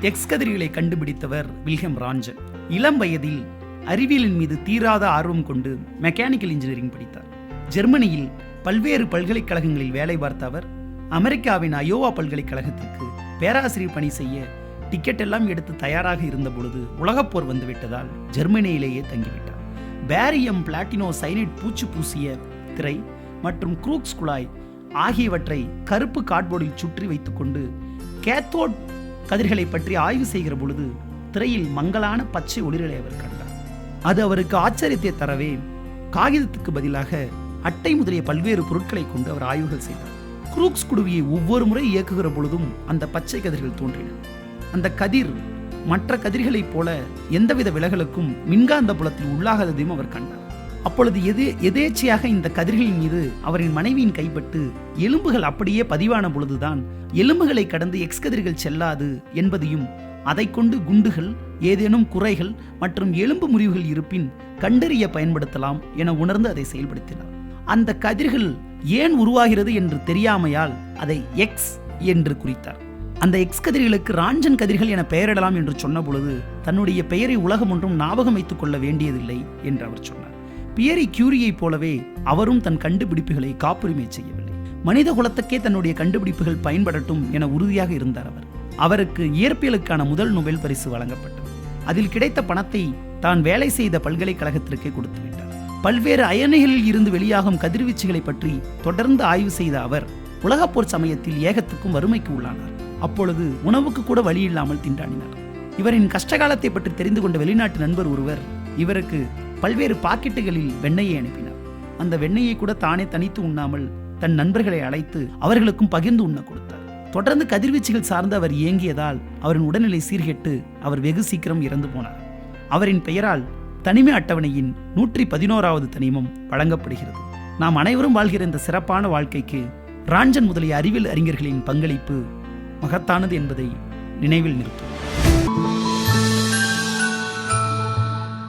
X கதிர்களை கண்டுபிடித்தவர் Wilhelm Roentgen இளம் வயதில் அறிவியலின் மீது தீராத ஆர்வம் கொண்டு மெக்கானிக்கல் இன்ஜினியரிங் படித்தார். ஜெர்மனியில் பல்வேறு பல்கலைக்கழகங்களில் வேலை பார்த்த அவர் அமெரிக்காவின் அயோவா பல்கலைக்கழகத்திற்கு பேராசிரியர் பணி செய்ய டிக்கெட் எல்லாம் எடுத்து தயாராக இருந்த பொழுது உலகப்போர் வந்துவிட்டதால் ஜெர்மனியிலேயே தங்கிவிட்டார். பேரியம் பிளாட்டினோ சைனைட் பூச்சு பூசிய திரை மற்றும் குரூக்ஸ் குழாய் ஆகியவற்றை கருப்பு கார்ட்போர்டில் சுற்றி வைத்துக்கொண்டு கேத்தோட் கதிர்களை பற்றி ஆய்வு செய்கிற பொழுது திரையில் மங்களான பச்சை ஒளிரலை அவர் கண்டார். அது அவருக்கு ஆச்சரியத்தை தரவே காகிதத்துக்கு பதிலாக அட்டை முதலிய பல்வேறு பொருட்களை கொண்டு அவர் ஆய்வுகள் செய்தார். குரூக்ஸ் குடுவியை ஒவ்வொரு முறை இயக்குகிற பொழுதும் அந்த பச்சை கதிர்கள் தோன்றின. அந்த கதிர் மற்ற கதிர்களைப் போல எந்தவித விலகலுக்கும் மின்காந்த புலத்தில் உள்ளாகாததையும் அவர் கண்டார். அப்பொழுது எது எதேச்சையாக இந்த கதிர்களின் மீது அவரின் மனைவியின் கைப்பட்டு எலும்புகள் அப்படியே பதிவான பொழுதுதான் எலும்புகளை கடந்து எக்ஸ் கதிர்கள் செல்லாது என்பதையும் அதை கொண்டு குண்டுகள் ஏதேனும் குறைகள் மற்றும் எலும்பு முறிவுகள் இருப்பின் கண்டறிய பயன்படுத்தலாம் என உணர்ந்து அதை செயல்படுத்தினார். அந்த கதிர்கள் ஏன் உருவாகிறது என்று தெரியாமையால் அதை எக்ஸ் என்று குறித்தார். அந்த எக்ஸ் கதிர்களுக்கு ராஞ்சன் கதிர்கள் என பெயரிடலாம் என்று சொன்னபொழுது தன்னுடைய பெயரை உலகம் ஒன்றும் ஞாபகம் வைத்துக் கொள்ள வேண்டியதில்லை என்று அவர் சொன்னார். பியரி கியூரியைப் போலவே அவரும் தன் கண்டுபிடிப்புகளை காப்புரிமை செய்யவில்லை. மனித குலத்துக்கே தன்னுடைய கண்டுபிடிப்புகள் பயன்படட்டும் என உறுதியாக இருந்தார் அவர். அவருக்கு இயற்பியலுக்கான முதல் நொபெல் பரிசு வழங்கப்பட்டது. அதில் கிடைத்த பணத்தை தான் வேலை செய்த பல்கலைக்கழகத்திற்கே கொடுத்து விட்டார். பல்வேறு அயனைகளில் இருந்து வெளியாகும் கதிர்வீச்சுகளை பற்றி தொடர்ந்து ஆய்வு செய்த அவர் உலகப்போர் சமயத்தில் ஏகத்துக்கும் வறுமைக்கு உள்ளானார். அப்பொழுது உணவுக்கு கூட வழி இல்லாமல் திண்டாடினார். இவரின் கஷ்டகாலத்தை பற்றி தெரிந்து கொண்ட வெளிநாட்டு நண்பர் ஒருவர் இவருக்கு பல்வேறு பாக்கெட்டுகளில் வெண்ணெயை அனுப்பினார். அந்த வெண்ணெயை கூட தானே தனித்து உண்ணாமல் தன் நண்பர்களை அழைத்து அவர்களுக்கும் பகிர்ந்து உண்ண கொடுத்தார். தொடர்ந்து கதிர்வீச்சுகள் சார்ந்து அவர் இயங்கியதால் அவரின் உடல்நிலை சீர்கெட்டு அவர் வெகு சீக்கிரம் இறந்து போனார். அவரின் பெயரால் தனிமை அட்டவணையின் நூற்றி பதினோராவது தனிமம் வழங்கப்படுகிறது. நாம் அனைவரும் வாழ்கிற இந்த சிறப்பான வாழ்க்கைக்கு ராஞ்சன் முதலிய அறிவியல் அறிஞர்களின் பங்களிப்பு மகத்தானது என்பதை நினைவில் நிறுத்தும்